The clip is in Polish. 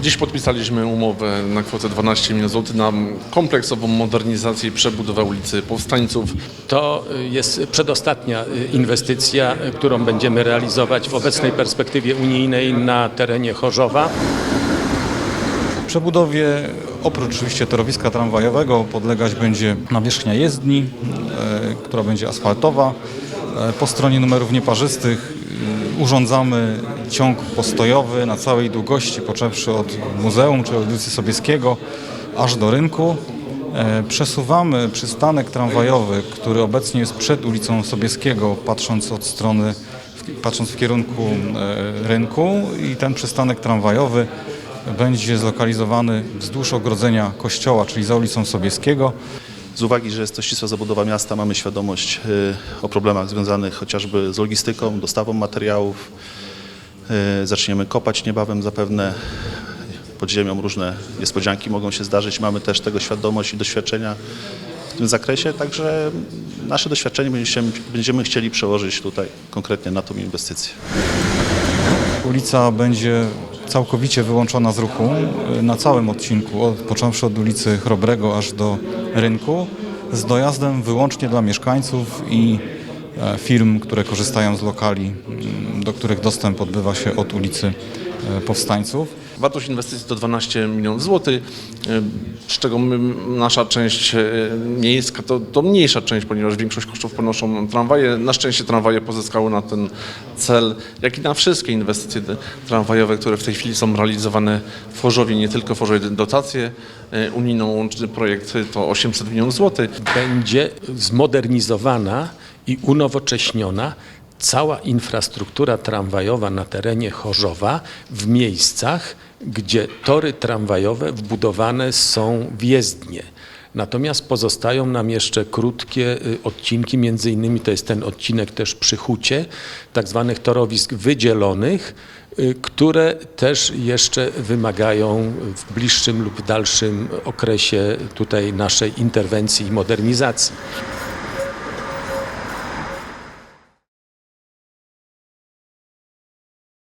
Dziś podpisaliśmy umowę na kwotę 12 milionów złotych na kompleksową modernizację i przebudowę ulicy Powstańców. To jest przedostatnia inwestycja, którą będziemy realizować w obecnej perspektywie unijnej na terenie Chorzowa. Przebudowie oprócz oczywiście torowiska tramwajowego podlegać będzie nawierzchnia jezdni, e, która będzie asfaltowa. E, po stronie numerów nieparzystych e, urządzamy ciąg postojowy na całej długości, począwszy od muzeum czy od ulicy Sobieskiego aż do rynku. E, Przesuwamy przystanek tramwajowy, który obecnie jest przed ulicą Sobieskiego, patrząc od strony, patrząc w kierunku e, rynku i ten przystanek tramwajowy będzie zlokalizowany wzdłuż ogrodzenia kościoła, czyli za ulicą Sobieskiego. Z uwagi, że jest to ścisła zabudowa miasta, mamy świadomość y, o problemach związanych chociażby z logistyką, dostawą materiałów. Y, Zaczniemy kopać niebawem zapewne. Pod ziemią różne niespodzianki mogą się zdarzyć. Mamy też tego świadomość i doświadczenia w tym zakresie, także nasze doświadczenie będziemy, chcieli przełożyć tutaj konkretnie na tą inwestycję. Ulica będzie całkowicie wyłączona z ruchu y, na całym odcinku, od, począwszy od ulicy Chrobrego aż do rynku, z dojazdem wyłącznie dla mieszkańców i e, firm, które korzystają z lokali, mm, do których dostęp odbywa się od ulicy e, Powstańców. Wartość inwestycji to 12 milionów złotych, y, z czego my, nasza część miejska to, to mniejsza część, ponieważ większość kosztów ponoszą tramwaje. Na szczęście tramwaje pozyskały na ten cel, jak i na wszystkie inwestycje tramwajowe, które w tej chwili są realizowane w Chorzowie, nie tylko w Chorzowie dotacje unijną, łączny projekt to 800 milionów złotych. Będzie zmodernizowana i unowocześniona cała infrastruktura tramwajowa na terenie Chorzowa w miejscach, gdzie tory tramwajowe wbudowane są w jezdnie. Natomiast pozostają nam jeszcze krótkie y, odcinki, między innymi to jest ten odcinek też przy Hucie, tak zwanych torowisk wydzielonych, y, które też jeszcze wymagają w bliższym lub dalszym okresie tutaj naszej interwencji i modernizacji.